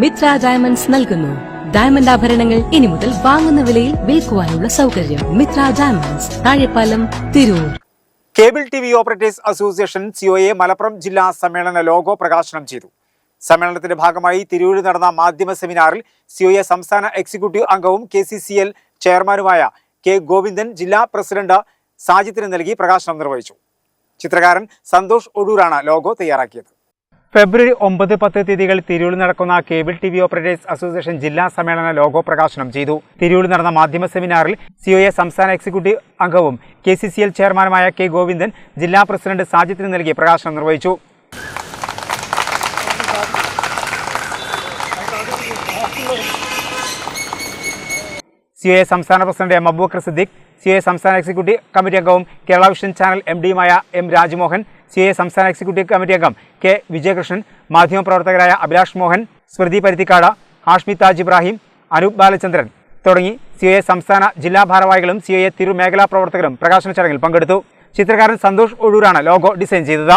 Mitra diamonds നൽകുന്നു. Diamond ആഭരണങ്ങൾ ഇനി മുതൽ വാങ്ങുന്ന വിലയിൽ വിൽക്കുവാനുള്ള സൗകര്യം Mitra diamonds Thazhepalam Tirur. Cable T V operators association സിഒയെ Malappuram ജില്ലാ സമ്മേളന ലോഗോ പ്രകാശനം ചെയ്തു. സമ്മേളനത്തിന്റെ ഭാഗമായി തിരൂരിൽ നടന്ന മാധ്യമ സെമിനാറിൽ സിഒയെ സംസ്ഥാന എക്സിക്യൂട്ടീവ് അംഗവും കെ സി സി എൽ ചെയർമാനുമായ കെ ഗോവിന്ദൻ ജില്ലാ പ്രസിഡന്റ് സാജിത്തിന് നൽകി പ്രകാശനം നിർവഹിച്ചു. ചിത്രകാരൻ സന്തോഷ് ഒടൂരാണ് ലോഗോ തയ്യാറാക്കിയത്. ഫെബ്രുവരി ഒമ്പത് പത്ത് തീയതികളിൽ തിരൂരിൽ നടക്കുന്ന cable T V operators association ജില്ലാ സമ്മേളന ലോഗോ പ്രകാശനം ചെയ്തു. തിരൂരിൽ നടന്ന മാധ്യമ സെമിനാറിൽ സിഒഎ സംസ്ഥാന എക്സിക്യൂട്ടീവ് അംഗവും കെ സി സി എൽ ചെയർമാനുമായ കെ ഗോവിന്ദൻ ജില്ലാ പ്രസിഡന്റ് സാജിത്തിന് നൽകി പ്രകാശനം നിർവഹിച്ചു. സിഒഎ സംസ്ഥാന president M Abookar Siddique COA സംസ്ഥാന എക്സിക്യൂട്ടീവ് കമ്മിറ്റി അംഗവും കേരള വിഷൻ ചാനൽ എം ഡിയുമായ എം രാജ്മോഹൻ സിഒഎ സംസ്ഥാന എക്സിക്യൂട്ടീവ് കമ്മിറ്റി അംഗം കെ വിജയകൃഷ്ണൻ മാധ്യമപ്രവർത്തകരായ അഭിലാഷ് മോഹൻ സ്മൃതി പരുത്തിക്കാട് ഹാഷ്മി താജ് ഇബ്രാഹിം അനൂപ് ബാലചന്ദ്രൻ തുടങ്ങി സി ഐ സംസ്ഥാന ജില്ലാ ഭാരവാഹികളും സി ഐ തിരുമേഖലാ പ്രവർത്തകരും പ്രകാശന ചടങ്ങിൽ പങ്കെടുത്തു. ചിത്രകാരൻ സന്തോഷ് ഒഴൂരാണ് ലോഗോ ഡിസൈൻ ചെയ്തത്.